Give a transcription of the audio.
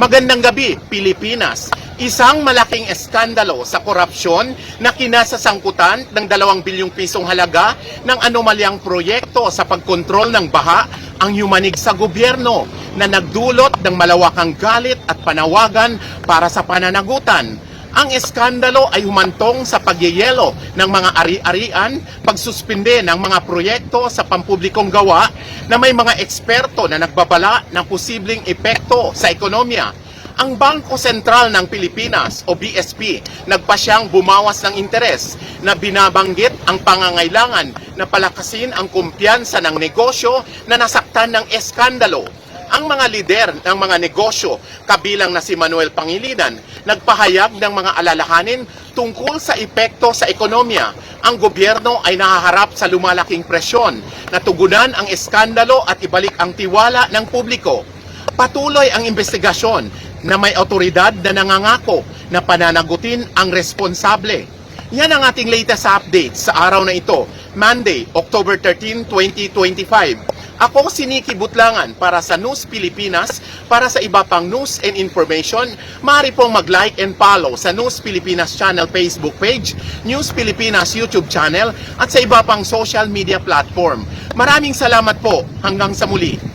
Magandang gabi, Pilipinas. Isang malaking eskandalo sa korupsyon na kinasasangkutan ng 2 bilyong pisong halaga ng anomalyang proyekto sa pagkontrol ng baha ang yumanig sa gobyerno na nagdulot ng malawakang galit at panawagan para sa pananagutan. Ang eskandalo ay humantong sa pagyeyelo ng mga ari-arian, pagsuspinde ng mga proyekto sa pampublikong gawa na may mga eksperto na nagbabala ng posibleng epekto sa ekonomiya. Ang Bangko Sentral ng Pilipinas o BSP nagpasyang bumawas ng interes na binabanggit ang pangangailangan na palakasin ang kumpiyansa ng negosyo na nasaktan ng eskandalo. Ang mga lider ng mga negosyo, kabilang na si Manuel Pangilinan, nagpahayag ng mga alalahanin tungkol sa epekto sa ekonomiya. Ang gobyerno ay nahaharap sa lumalaking presyon na tugunan ang eskandalo at ibalik ang tiwala ng publiko. Patuloy ang investigasyon na may otoridad na nangangako na pananagutin ang responsable. Yan ang ating latest update sa araw na ito, Monday, October 13, 2025. Ako si Nikki Butlangan para sa News Pilipinas. Para sa iba pang news and information, maaari pong mag-like and follow sa News Pilipinas channel Facebook page, News Pilipinas YouTube channel, at sa iba pang social media platform. Maraming salamat po. Hanggang sa muli.